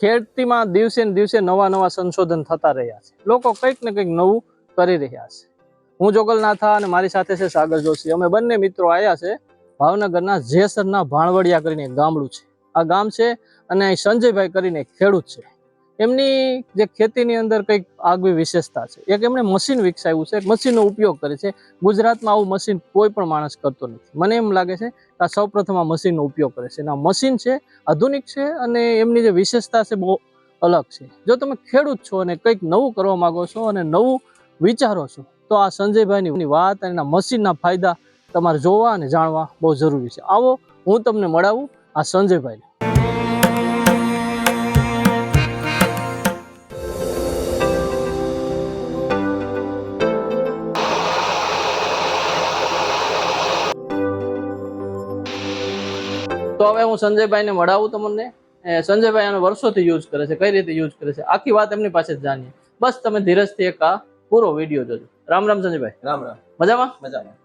ખેતીમાં દિવસે ને દિવસે નવા નવા સંશોધન થતા રહ્યા છે. લોકો કંઈક ને કંઈક નવું કરી રહ્યા છે. હું જોગલનાથા અને મારી સાથે છે સાગર જોશી. અમે બંને મિત્રો આવ્યા છે ભાવનગરના જેસરના ભાણવડિયા કરીને ગામડું છે. આ ગામ છે અને સંજયભાઈ કરીને ખેડૂત છે. એમની જે ખેતીની અંદર કંઈક આગવી વિશેષતા છે. એક એમણે મશીન વિકસાવ્યું છે મશીનનો ઉપયોગ કરે છે. ગુજરાતમાં આવું મશીન કોઈ પણ માણસ કરતો નથી. મને એમ લાગે છે કે આ સૌપ્રથમ આ મશીનનો ઉપયોગ કરે છે. અને આ મશીન છે, આધુનિક છે અને એમની જે વિશેષતા છે બહુ અલગ છે. જો તમે ખેડૂત છો અને કંઈક નવું કરવા માંગો છો અને નવું વિચારો છો, તો આ સંજયભાઈની વાત અને એના મશીનના ફાયદા તમારે જોવા અને જાણવા બહુ જરૂરી છે. આવો હું તમને મળાવું આ સંજયભાઈને. તો હવે હું સંજયભાઈને મળાવું તમને. સંજયભાઈ આનો વર્ષોથી યુઝ કરે છે કઈ રીતે યુઝ કરે છે? આખી વાત એમની પાસે જ જાણીએ. બસ તમે ધીરજથી એક આ પૂરો વીડિયો જોજો. રામ રામ સંજયભાઈ. રામ રામ. મજામાં? મજામાં.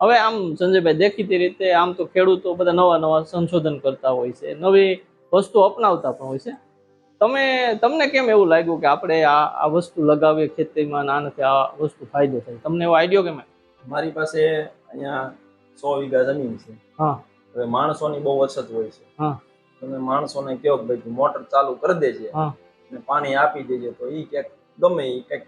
હવે આમ સંજયભાઈ દેખીતી રીતે આમ તો ખેડૂતો બધા નવા નવા સંશોધન કરતા હોય છે નવી વસ્તુ અપનાવતા પણ હોય છે. તમે તમને કેમ એવું લાગ્યું કે આપણે આ આ વસ્તુ લગાવીએ ખેતીમાં ને આ વસ્તુ ફાયદો થાય? તમને એવો આઈડિયો કેમ મારી પાસે અહીંયા સો વીઘા જમીન છે. હા. હવે માણસોની બહુ અછત હોય છે. તમે માણસોને કહો કે ભાઈ મોટર ચાલુ કરી દેજે ને પાણી આપી દેજે તો એ ક્યાંક ગમે એ ક્યાંક.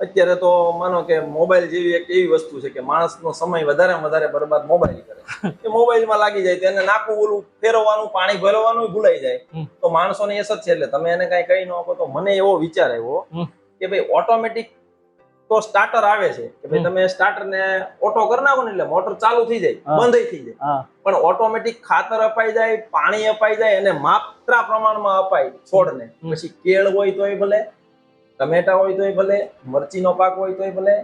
અત્યારે તો માનો કે મોબાઈલ જેવી એક એવી વસ્તુ છે કે માણસનો સમય વધારે વધારે બરબાદ મોબાઈલ કરે. એ મોબાઈલમાં લાગી જાય તેને નાખવું ઓલું ફેરવવાનું પાણી ભરવાનું ભૂલાઈ જાય. તો માણસોની અસર છે એટલે તમે એને કઈ કહી ન આપો તો મને એવો વિચાર આવ્યો કે ભાઈ ઓટોમેટિક તો સ્ટાર્ટર આવે છે કે ભાઈ તમે સ્ટાર્ટર ને ઓટો કરી નાખો ને એટલે મોટર ચાલુ થઈ જાય. બંધ થઈ જાય. પણ ઓટોમેટિક ખાતર અપાઈ જાય પાણી અપાઈ જાય અને માત્રા પ્રમાણમાં અપાય છોડને. પછી કેળ હોય તોય ભલે ટમેટા હોય તોય ભલે મરચીનો પાક હોય તોય ભલે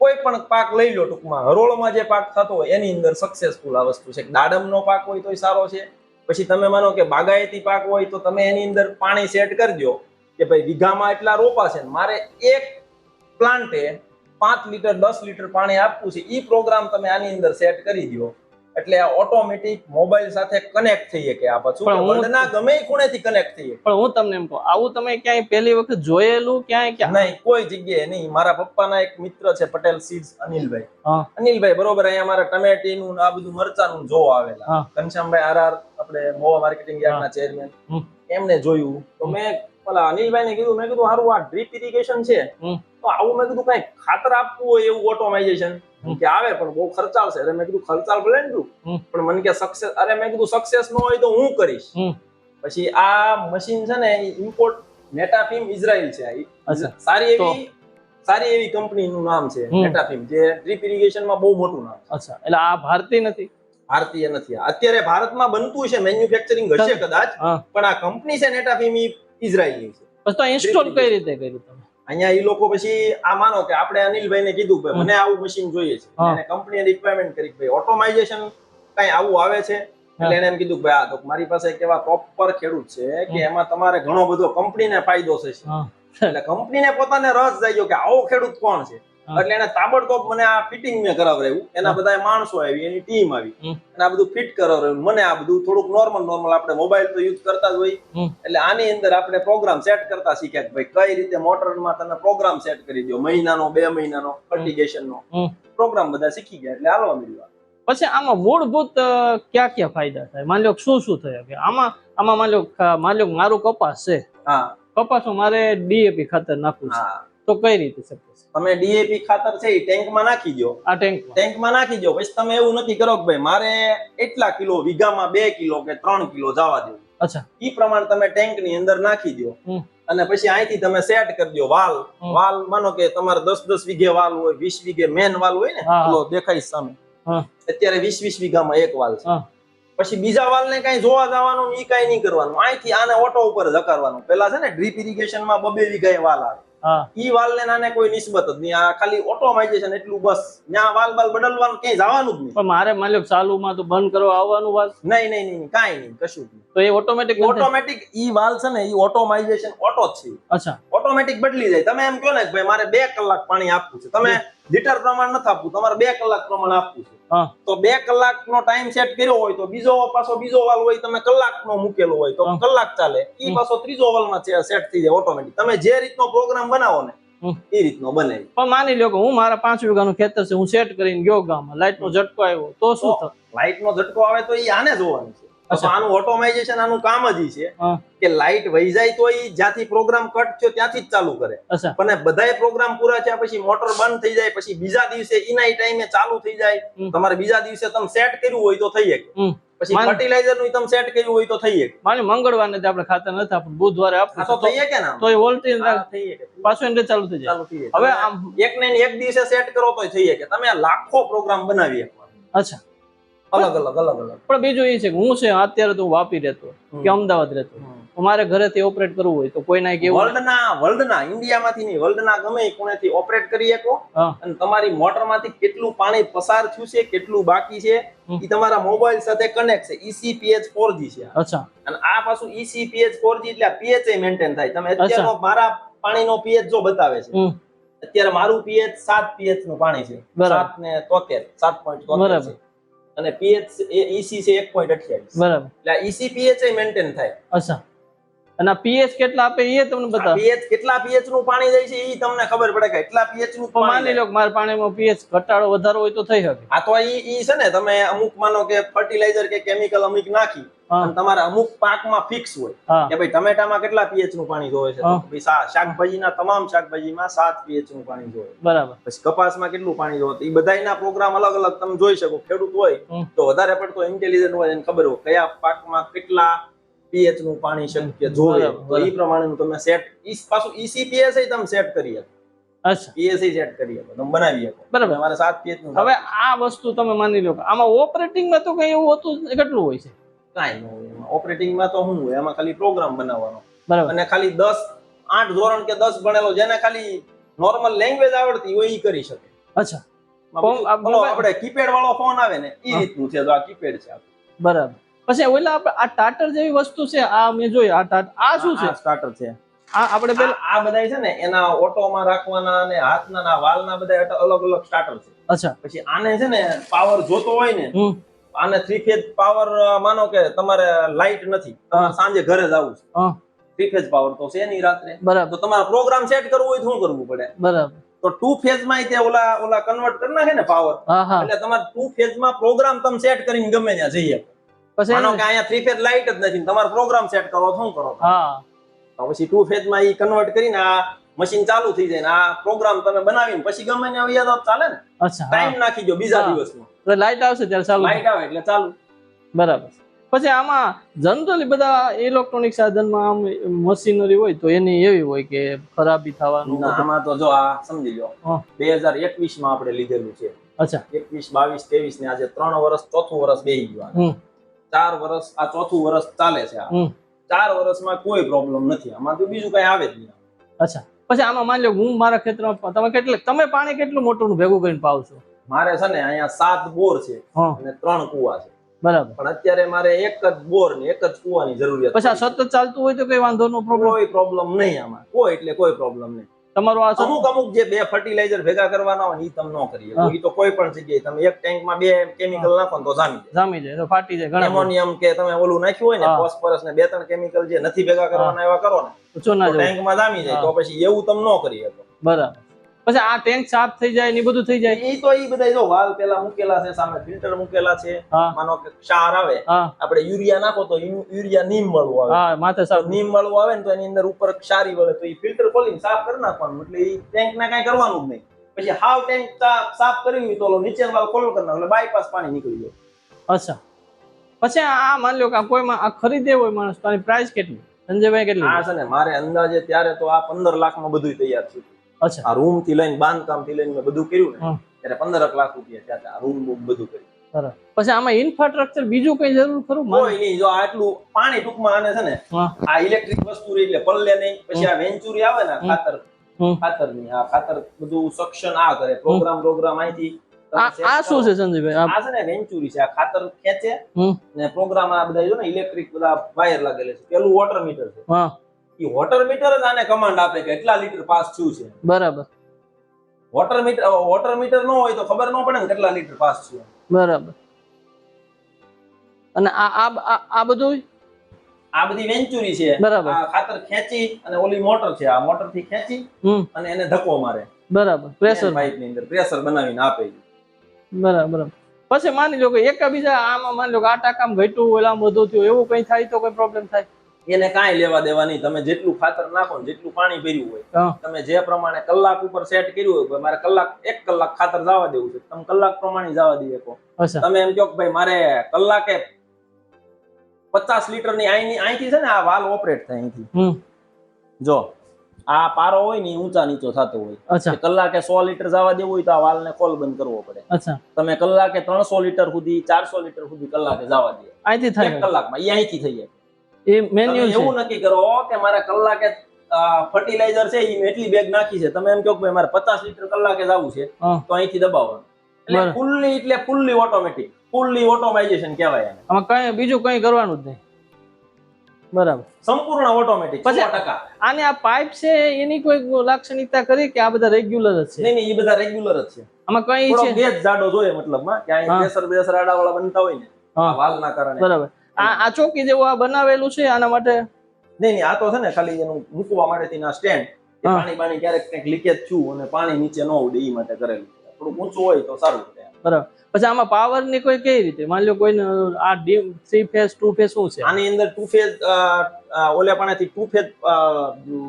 કોઈ પણ પાક લઈ લો ટૂંકમાં. હરોળમાં જે પાક થતો હોય એની અંદર સક્સેસફુલ આ વસ્તુ છે. દાડમનો પાક હોય તોય સારો છે. પછી તમે માનો કે બાગાયતી પાક હોય તો તમે એની અંદર પાણી સેટ કરી દો કે ભાઈ વીઘામાં એટલા રોપા છે મારે એક પ્લાન્ટે પાંચ લીટર દસ લીટર પાણી આપવું છે એ પ્રોગ્રામ તમે આની અંદર સેટ કરી દો એટલે આ ઓટોમેટિક મોબાઈલ સાથે કનેક્ટ થઈ કે આ પાછું. વર્લ્ડના ગમે ખૂણેથી કનેક્ટ થઈએ. પણ હું તમને એમ કહું આવું તમે ક્યાંય પહેલી વખત જોયેલું ક્યાંય ક્યાં? નહીં કોઈ જગ્યાએ નહીં. મારા પપ્પાના એક મિત્ર છે પટેલ સીડ્સ અનિલભાઈ. અનિલભાઈ બરોબર અહીંયા મારા ટમેટીનું ને આ બધું મરચાનું જો આવેલા. ઘનશ્યામભાઈ આર આરઆર આપણે મોવા માર્કેટિંગ યાર્ડના ચેરમેન. એમને જોયું. તો મેં પેલા અનિલભાઈને કીધું મેં કીધું સારું આ ડ્રીપ ઇરિગેશન છે. તો આવું મેં કીધું કઈ ખાતર આપવું હોય એવું ઓટોમાઇઝેશન કે આવે પણ બહુ ખર્ચાલ છે. અરે મેં કીધું ખર્ચાળ ભલે ને પણ મને કે સક્સેસ અરે મેં કીધું સક્સેસ ન હોય તો હું કરીશ. પછી આ મશીન છે ને ઇમ્પોર્ટ નેટાફિમ ઇઝરાયલ છે. સારી એવી સારી એવી કંપનીનું નામ છે હમ. નેટાફિમ જે ડ્રીપ ઇરિગેશનમાં બહુ મોટું નામ છે. અચ્છા. એટલે આ ભારતીય નથી? ભારતીય નથી. અત્યારે ભારતમાં બનતું છે મેન્યુફેક્ચરિંગ હશે કદાચ પણ આ કંપની છે નેટાફિમ ઇઝરાયલની છે. બસ તો ઇન્સ્ટોલ કઈ રીતે કર્યું તમે? અહીંયા એ લોકો પછી આ માનો કે આપણે અનિલભાઈને કીધું કે મને આવું મશીન જોઈએ છે. અને કંપનીએ રિક્વાયરમેન્ટ કરી ભાઈ ઓટોમાઇઝેશન કઈ આવું આવે છે? એટલે એને એમ કીધું કે ભાઈ આ તો મારી પાસે એક એવા પ્રોપર ખેડૂત છે કે એમાં તમારે ઘણો બધો કંપનીને ફાયદો થશે. એટલે કંપનીને પોતાને રસ જાય ગયો કે આવો ખેડૂત કોણ છે. એટલે એને તાબડતોબ મને આ ફિટિંગ મેં કરાવરાયું એના બધા માણસો આવી એની ટીમ આવી. અને આ બધું ફિટ કરાવરાયું મને આ બધું થોડુંક નોર્મલ નોર્મલ આપણે મોબાઈલ તો યુઝ કરતા જ હોય. એટલે આની અંદર આપણે પ્રોગ્રામ સેટ કરતા શીખ્યા કે ભાઈ કઈ રીતે મોટરમાં તમે પ્રોગ્રામ સેટ કરી દો. મહિનાનો બે મહિનાનો ફર્ટિગેશનનો પ્રોગ્રામ બધા શીખી ગયા. એટલે હાલવા મળ્યું પછી આમાં મૂળભૂત કયા ક્યાં ફાયદા થાય? માની લો કે શું શું થયા? કે આમાં આમાં માની લો માની લો મારું કપાસ છે. હા. કપાસમાં મારે ડીએપી ખાતર નાખવું છે. તો કઈ રીતે શક્ય છે? તમે ડીએપી ખાતર છે એ ટેન્કમાં નાખી દો આ ટેન્ક ટેન્કમાં નાખી દો પછી તમે એવું નથી કરો કે ભાઈ મારે એટલા કિલો વીઘામાં બે કિલો કે ત્રણ કિલો જવા દેવું અચ્છા. એ પ્રમાણે તમે ટેન્કની અંદર નાખી દો અને પછી અહીંથી તમે સેટ કરી દો વાલ. વાલ માનો કે તમારે દસ દસ વીઘે વાલ હોય વીસ વીઘે મેન વાલ હોય ને. પેલો દેખાય સામે. અત્યારે વીસ વીસ વીઘામાં એક વાલ છે. પછી બીજા વાલ ને કઈ જોવા જવાનું એ કઈ નહીં કરવાનું. અહીંથી આને ઓટો ઉપર જકારવાનું પેલા છે ને ડ્રીપ ઇરિગેશનમાં બબે વીઘા વાલ આવે. ઈ વાલ ને નાને કોઈ નિસ્બત જ નહીં. આ ખાલી ઓટોમાઇઝેશન એટલું બસ. ત્યાં વાલ બાલ બદલવાનું ક્યાંય જવાનું જ નહીં. પણ મારે માની લો કે ચાલુમાં તો બંધ કરવા આવવાનું વાલ. નહીં નહીં નહીં કાંઈ નહીં કશું તો એ ઓટોમેટિક ઓટોમેટિક ઈ વાલ છે ને ઈ ઓટોમાઇઝેશન ઓટો છે. અચ્છા. ઓટોમેટિક બદલી જાય. તમે એમ કહો ને કે ભાઈ મારે બે કલાક પાણી આપવું છે. તમે લીટર પ્રમાણ નથી આપવું. તમારે બે કલાક પ્રમાણ આપવું છે. તો બે કલાકનો ટાઈમ સેટ કર્યો હોય તો બીજો પાછો બીજો વાલ હોય તમે કલાકનો મૂકેલો હોય તો કલાક ચાલે. એ પાછો ત્રીજો વાલમાં સેટ થઈ જાય ઓટોમેટિક તમે જે રીતનો પ્રોગ્રામ બનાવો ને. એ રીતનો બને. પણ માની લો કે હું મારા પાંચ વીઘાનું ખેતર છે હું સેટ કરીને ગયો ગામમાં લાઈટ નો ઝટકો આવ્યો તો શું થાય લાઇટ નો ઝટકો આવે તો એ આને જોવાનું છે. આનું ઓટોમાઇઝેશન આનું કામ જ છે કે લાઈટ વહી જાય તો જ્યાંથી પ્રોગ્રામ કટ થયો ત્યાંથી જ ચાલુ કરે. પણ બધાય પ્રોગ્રામ પૂરા થયા પછી મોટર બંધ થઈ જાય પછી બીજા દિવસે એના ટાઈમે ચાલુ થઈ જાય. તમારે બીજા દિવસે તમે સેટ કર્યું હોય તો થઈ શકે. પછી ફર્ટિલાઇઝરનું તમે સેટ કર્યું હોય તો થઈ શકે. માની મંગળવારને આપણે ખાતર નથી આપણું બુધવારે તો થઈ શકે ને તો એ વોલ્ટેજ થઈ શકે. પાછું એને ચાલુ થઈ જાય. ચાલુ થઈ શકે હવે હવે આમ એક ને એક દિવસે સેટ કરો તો થઈ શકે. તમે લાખો પ્રોગ્રામ બનાવી શકો અચ્છા. અલગ અલગ અલગ અલગ. પણ બીજું એ છે કે હું છે અત્યારે તો હું વાપી રહેતો કે અમદાવાદ રહેતો. અમારે મારે ઘરેથી ઓપરેટ કરવું હોય તો કોઈના કેવું વર્લ્ડના વર્લ્ડના ઇન્ડિયામાંથી નહીં વર્લ્ડના ગમે ખૂણેથી ઓપરેટ કરી શકો. અને તમારી મોટરમાંથી કેટલું પાણી પસાર થયું છે કેટલું બાકી છે એ તમારા મોબાઈલ સાથે કનેક્ટ છે. ઈસીપીએચ ECPH 4G છે અચ્છા. અને આ પાછું ઈસીપીએચ ECPH 4G એટલે પીએચ pH એ મેન્ટેન થાય. તમે અત્યારનો મારા પાણીનો pH જો બતાવે છે. અત્યારે મારું pH 7 pH નું પાણી છે. બરાબર. 7 ને 73 7.73 બરાબર. અને પીએચ એ EC છે 1.28 બરાબર. એટલે ઈસી પીએચ એ મેન્ટેન થાય. અચ્છા. અને પીએચ કેટલા આપે એ તમને બતાવો. પીએચ કેટલા પીએચનું પાણી જાય છે એ તમને ખબર પડે કે એટલા પીએચનું પાણી માની લો કે મારા પાણીમાં પીએચ ઘટાડો વધારો હોય તો થઈ શકે. આ તો ઈ છે ને તમે અમુક માનો કે ફર્ટિલાઇઝર કે કેમિકલ અમુક નાખી તમારા અમુક પાકમાં ફિક્સ હોય. કે ભાઈ ટમેટામાં કેટલા પીએચનું પાણી જોવે છે. શાકભાજીના તમામ શાકભાજીમાં સાત પીએચનું પાણી જોવે. બરાબર. પછી કપાસમાં કેટલું પાણી જોવે? એ બધાના પ્રોગ્રામ અલગ અલગ તમે જોઈ શકો. ખેડૂત હોય તો વધારે પડતો ઇન્ટેલિજન્ટ હોય એને ખબર હોય કયા પાકમાં કેટલા પીએચનું પાણી શક્ય જોવે. તો એ પ્રમાણેનું તમે સેટ ઈ પાછું ઈસીપીએસ તમે સેટ કરી શકો. અચ્છા. પીએસઆઈ સેટ કરી શકો. તમે બનાવી શકો. બરાબર. તમારે સાત પીએચનું હવે આ વસ્તુ તમે માની લો કે આમાં ઓપરેટિંગમાં તો કઈ એવું હોતું કેટલું હોય છે? કાંઈ ઓપરેટિંગમાં તો શું એમાં ખાલી પ્રોગ્રામ બનાવવાનો. બરાબર. અને ખાલી દસ આઠ ધોરણ કે દસ ભણેલો જેને ખાલી નોર્મલ લેંગ્વેજ આવડતી હોય એ કરી શકે. અચ્છા. એમાં ફોન- આ બીજું- ઓલો મોબાઈલ- આપણે કીપેડ વાળો ફોન આવે ને એ રીતનું છે તો આ કીપેડ છે બરાબર. પછી ઓલા આ ટાટર જેવી વસ્તુ છે આ મેં જોઈ આ ટાટર આ શું છે? સ્ટાર્ટર છે. આ આપણે પેલા આ આ બધા છે ને એના ઓટોમાં રાખવાના અને હાથના ના વાલના બધા અલગ અલગ સ્ટાર્ટર છે. અચ્છા. પછી આને છે ને પાવર જોતો હોય ને આને થ્રી ફેઝ પાવર માનો કે તમારે લાઇટ નથી સાંજે ઘરે જવું છે. થ્રી ફેઝ પાવર તો છે નહીં રાત્રે. બરાબર. તો તમારે પ્રોગ્રામ સેટ કરવું હોય તો શું કરવું પડે? બરાબર. તો ટુ ફેઝમાં તે ઓલા ઓલા કન્વર્ટ કરી નાખે ને પાવર એટલે તમારે ટુ ફેઝમાં પ્રોગ્રામ તમે સેટ કરીને ગમે ત્યાં જઈએ પછી માનો કે અહીંયા થ્રી ફેઝ લાઇટ જ નથી તમારે પ્રોગ્રામ સેટ કરો શું કરો હા. પછી ટુ ફેઝમાં ઈ કન્વર્ટ કરીને આ મશીન ચાલુ થઈ જાય ને આ પ્રોગ્રામ તમે બનાવીને પછી ગમે ને આવી તો ચાલે ને. અચ્છા ટાઈમ નાખી જો બીજા હા. દિવસમાં. લાઈટ આવશે ત્યારે ચાલુ લાઈટ આવે એટલે ચાલુ. બરાબર. પછી આમાં જનરલી બધા ઇલેક્ટ્રોનિક સાધનમાં આમ મશીનરી હોય તો એની એવી હોય કે ખરાબી થવાનું આમાં તો જો આ સમજી લો. બે હજાર એકવીસમાં આપણે લીધેલું છે. અચ્છા. એકવીસ બાવીસ ત્રેવીસ ને આજે ત્રણ વર્ષ ચોથું વર્ષ બે ગયું ચાર વર્ષ આ ચોથું વર્ષ ચાલે છે ચાર વર્ષમાં કોઈ પ્રોબ્લેમ નથી. આમાં તો બીજું કઈ આવે જ નહીં. અચ્છા. પછી આમાં માની લો હું મારા ખેતરમાં તમે કેટલે તમે પાણી કેટલું મોટું ભેગું કરીને પાવ છો મારે છે ને અહીંયા સાત બોર છે અને ત્રણ કુવા છે. બરાબર. પણ અત્યારે મારે એક જ બોર ને એક જ કુવાની જરૂરિયાત પછી. સતત ચાલતું હોય તો કઈ વાંધો નો પ્રોબ્લેમ કોઈ પ્રોબ્લેમ નહીં આમાં. કોઈ એટલે કોઈ પ્રોબ્લેમ નહીં. તમારું આ અમુક અમુક જે બે ફર્ટિલાઇઝર ભેગા કરવાના હોય એ તમે ન કરી શકો હા. તો કોઈ પણ જગ્યાએ તમે એક ટેન્કમાં બે કેમિકલ નાખો તો જામી જાય. જામી જાય તો ફાટી જાય ઘણા એમોનિયમ કે તમે ઓલું નાખ્યું હોય ને. ફોસ્ફરસ ને બે ત્રણ કેમિકલ જે નથી ભેગા કરવાના એવા કરો ને ટેન્કમાં જામી જાય. તો પછી એવું તમે ન કરી શકો બરાબર. પછી આ ટેન્ક સાફ થઈ જાય ને બધું થઈ જાય. ઈ તો ઈ બધા જો વાલ પેલા મૂકેલા છે સામે ફિલ્ટર મૂકેલા છે. માનો કે ક્ષાર આવે આપણે યુરિયા નાખો તો યુરિયા નીમ મળવું આવે. હા માથે સાફ નીમ મળવું આવે ને તો એની અંદર ઉપર ક્ષારી વળે તો એ ફિલ્ટર ખોલીને સાફ કરી નાખવાનું એટલે એ ટેન્ક ને કઈ કરવાનું જ નહીં. પછી હાવ ટેન્ક સાફ હોય તો નીચે વાલ ખોલો કરી નાખો એટલે બાયપાસ પાણી નીકળી જાય. અચ્છા. પછી આ માની લો કે કોઈ માં આ ખરીદે હોય માણસ તો પ્રાઇસ કેટલી? સંજયભાઈ કેટલી? હા છે ને મારે અંદાજે ત્યારે તો આ પંદર લાખમાં બધું તૈયાર. અચ્છા આ રૂમથી લઈને બાંધકામથી લઈને મેં બધું કર્યું ને ત્યારે પંદર લાખ રૂપિયા થયા હતા. આ રૂમ બૂમ બધું કર્યું. પછી આમાં ઇન્ફ્રાસ્ટ્રક્ચર બીજું કઈ જરૂર ખરું? કોઈ નહીં જો આટલું પાણી ટૂંકમાં આને છે ને આ ઇલેક્ટ્રિક વસ્તુ રહી એટલે પલ્લે નહીં પછી આ વેન્ચુરી આવે ને ખાતર ખાતરની આ ખાતર બધું સક્ષન આ કરે પ્રોગ્રામ પ્રોગ્રામ અહીંથી આ. શું છે સંજયભાઈ? આ છે ને વેન્ચુરી છે આ ખાતર ખેંચે ને પ્રોગ્રામ આ બધા જો ને ઇલેક્ટ્રિક બધા વાયર લાગેલા છે પેલું વોટર મીટર છે. હા. એ વોટર મીટર જ આને કમાન્ડ આપે કે કેટલા લીટર પાસ થયું છે. બરાબર. વોટર મીટર વોટર મીટર ન હોય તો ખબર ન પડે ને કેટલા લીટર પાસ છે બરાબર. અને આ આ આ- બધું? આ બધી વેન્ચુરી છે. બરાબર. આ ખાતર ખેંચી અને ઓલી મોટર છે આ મોટરથી ખેંચી અને એને ધક્કો મારે. બરાબર. પ્રેશર. પાઇપની અંદર પ્રેશર બનાવીને આપે બરાબર પછી માની લો કે એકાબીજા આમાં માની લો કે આ ટાકામાં ઘટ્યું ઓલા વધુ થયું એવું કઈ થાય તો કોઈ પ્રોબ્લેમ થાય? એને કાંઈ લેવા દેવા નહીં. તમે જેટલું ખાતર નાખો ને જેટલું પાણી ભર્યું હોય તમે જે પ્રમાણે કલાક ઉપર સેટ કર્યું હોય મારે કલાક એક કલાક ખાતર જવા દેવું છે. તમે કલાક પ્રમાણે જવા દઈ શકો તમે એમ કહો કે ભાઈ મારે કલાકે પચાસ લીટરની અહીંની અહીંથી છે ને આ વાલ ઓપરેટ થાય અહીંથી. જો આ પારો હોય ને ઊંચા નીચો થતો હોય. કલાકે સો લીટર જવા દેવું હોય તો આ વાલ ને કોલ બંધ કરવો પડે. તમે કલાકે ત્રણસો લીટર સુધી ચારસો લીટર સુધી કલાકે જવા દે અહીંથી થાય. કલાકમાં એ અહીંથી થઈ જાય. એ મેન્યુ છે. એવું નક્કી કરો કે મારે કલાકે ફર્ટિલાઇઝર છે એ એટલી બેગ નાખી છે. તમે એમ કહો કે મારે પચાસ લીટર કલાકે જવું છે તો અહીંથી દબાવવાનું. એટલે. ફૂલ્લી એટલે ફૂલ્લી ઓટોમેટિક ફૂલ્લી ઓટોમાઇઝેશન કહેવાય એને. આમાં કઈ બીજું કઈ કરવાનું જ નહીં. બરાબર. સંપૂર્ણ ઓટોમેટિક પછી- ટકા. આને આ પાઇપ છે એની કોઈ લાક્ષણિકતા કરી કે આ બધા રેગ્યુલર જ છે? નહીં નહીં એ બધા રેગ્યુલર જ છે. આમાં કઈ છે? ગેજ જાડો જોઈએ મતલબમાં કે અહીં. પ્રેશર બેસર આડાવાળા બનતા હોય ને. વાલના કારણે. બરાબર. આ આ ચોકી જેવું આ બનાવેલું છે આના માટે નહીં નહીં આ તો છે ને ખાલી એનું મૂકવા માટેથી ના સ્ટેન્ડ પાણી પાણી ક્યારેક કંઈક લીકેજ છું અને પાણી નીચે ન ઉડે એ માટે કરેલું થોડું ઊંચું હોય તો સારું બરાબર. પછી આમાં પાવરની કોઈ કઈ રીતે? માની લો કોઈ આ ડીમ થ્રી ફેઝ ટુ ફેઝ શું છે? આની અંદર ટુ ફેઝ ઓલે પાણીથી ટુ ફેઝ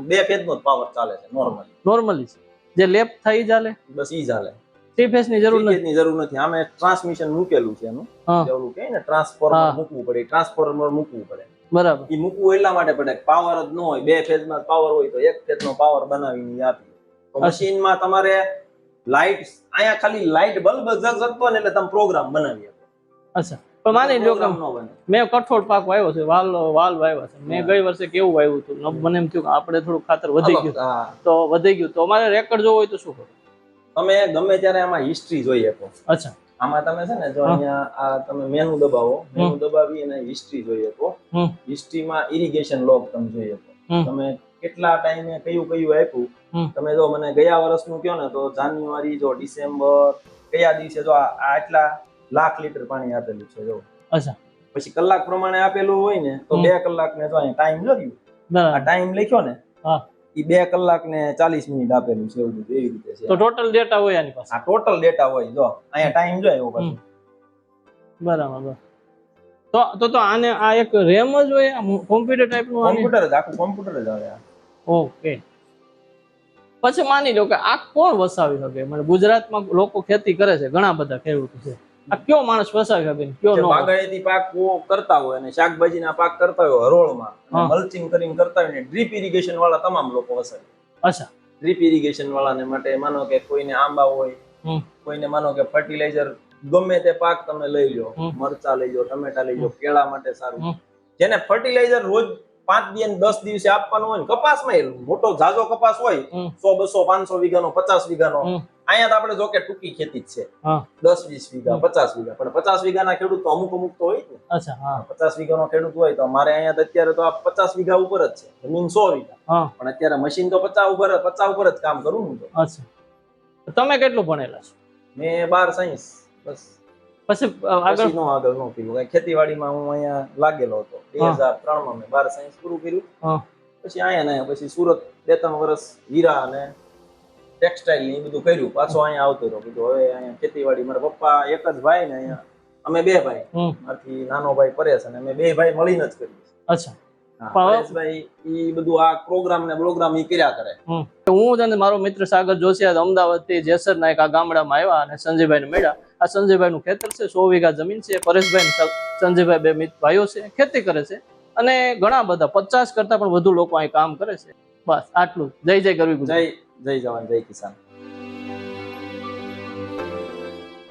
બે ફેઝ નો પાવર ચાલે છે નોર્મલી નોર્મલી જે લેપ થઈ ચાલે? બસ ઈ ચાલે. થ્રી ફેસની જરૂર નથી. જરૂર નથી. આમે ટ્રાન્સમિશન મૂકેલું છે એનું. જેવું કે ને ટ્રાન્સફોર્મર મૂકવું પડે. ટ્રાન્સફોર્મર મૂકવું પડે. બરાબર. એ મૂકવું એટલા માટે પડે પાવર જ ન હોય. બે ફેઝમાં પાવર હોય તો એક ફેઝ નો પાવર બનાવીને આપી. મશીનમાં તમારે લાઈટ અહીંયા ખાલી લાઇટ બલ્બ જગતો ને એટલે તમે પ્રોગ્રામ બનાવી આપો અચ્છા. પણ માની લો કે મેં કઠોળ પાક વાવ્યો છે વાલ વાલ વાવ્યા છે. મેં ગઈ વર્ષે કેવું વાવ્યું હતું? મને એમ થયું કે આપણે થોડું ખાતર વધી ગયું. તો વધી ગયું. તો અમારે રેકર્ડ જોવો હોય તો શું કરું? તમે ગમે ત્યારે આમાં હિસ્ટ્રી જોઈ શકો. અચ્છા. આમાં તમે છે ને જો અહીંયા આ તમે મેનુ દબાવો મેનુ દબાવી અને હિસ્ટ્રી જોઈ શકો. હિસ્ટ્રીમાં ઇરિગેશન લોગ તમે જોઈ શકો. તમે કેટલા ટાઈમે કયું કયું આપ્યું? તમે જો મને ગયા વર્ષનું કયો ને તો જાન્યુઆરી જો ડિસેમ્બર કયા દિવસે જો આ આટલા લાખ લીટર પાણી આપેલું છે જો. અચ્છા. પછી કલાક પ્રમાણે આપેલું હોય ને તો બે કલાક ને જો અહીંયા ટાઈમ લખ્યું. આ ટાઈમ લખ્યો ને હા. એ બે કલાક ને ચાલીસ મિનિટ આપેલું છે એવું બધું એવી રીતે છે. તો ટોટલ ડેટા હોય આની પાસે? આ ટોટલ ડેટા હોય જો અહીંયા ટાઈમ જો એવો પાછો બરાબર. તો તો તો આને આ એક રેમ જ હોય કોમ્પ્યુટર ટાઈપનું કોમ્પ્યુટર જ આખું કોમ્પ્યુટર જ આવે ઓકે. પછી માની લો કે આ કોણ વસાવી શકે? મને ગુજરાતમાં લોકો ખેતી કરે છે ઘણા બધા ખેડૂતો છે. આ કયો માણસ શકે ને કયો નો બાગાયતી પાક કરતા હોય અને શાકભાજીના પાક કરતા હોય હરોળમાં મલ્ચિંગ કરીને કરતા હોય ને ડ્રીપ ઇરિગેશન વાળા તમામ લોકો ફસાય અચ્છા. ડ્રીપ ઇરિગેશન વાળાને માટે માનો કે કોઈને આંબા હોય કોઈને માનો કે ફર્ટિલાઇઝર ગમે તે પાક તમે લઈ લો મરચા લઈ લો ટમેટા લઈ લો કેળા માટે સારું. જેને ફર્ટિલાઇઝર રોજ પાંચ દિવસ દસ દિવસે આપવાનું હોય ને કપાસમાં મોટો ઝાઝો કપાસ હોય સો બસો પાંચસો વીઘાનો પચાસ વીઘાનો અહીંયા તો આપણે જો કે ટૂંકી ખેતી જ છે. દસ વીસ વીઘા પચાસ વીઘા. પણ પચાસ વીઘાના ખેડૂત તો અમુક અમુક તો હોય ને. પચાસ વીઘાનો ખેડૂત હોય તો અમારે અહીંયા અત્યારે તો આ પચાસ વીઘા ઉપર જ છે. જમીન સો વીઘા. પણ અત્યારે મશીન તો પચાસ ઉપર પચાસ ઉપર જ કામ કરું હું તો. તમે કેટલું ભણેલા છો? મેં બાર સાયન્સ બસ. પછી આગળ? નો આગળ નો કર્યું. ખેતીવાડીમાં હું અહીંયા લાગેલો હતો. બે હજાર ત્રણમાં મેં બાર સાયન્સ પૂરું કર્યું. પછી અહીંયા ને પછી સુરત બે ત્રણ વર્ષ હીરા અને ટેક્સટાઇલ ને એ બધું કર્યું. પાછો અહીંયા આવતો રહ્યો. કીધું હવે અહીંયા ખેતીવાડી મારા પપ્પા એક જ ભાઈ ને અહીંયા અમે બે ભાઈ. મારથી નાનો ભાઈ પરેશ અને અમે બે ભાઈ મળીને જ કર્યું અચ્છા. હા, પણ- પરેશભાઈ ઈ બધું આ પ્રોગ્રામ ને ખેતર છે સો વીઘા જમીન છે. પરેશભાઈ સંજયભાઈ બે ભાઈઓ છે ખેતી કરે છે. અને ઘણા બધા પચાસ કરતા પણ વધુ લોકો અહીં કામ કરે છે. બસ આટલું જય જય કરવી જય જય જવાન જય કિસાન.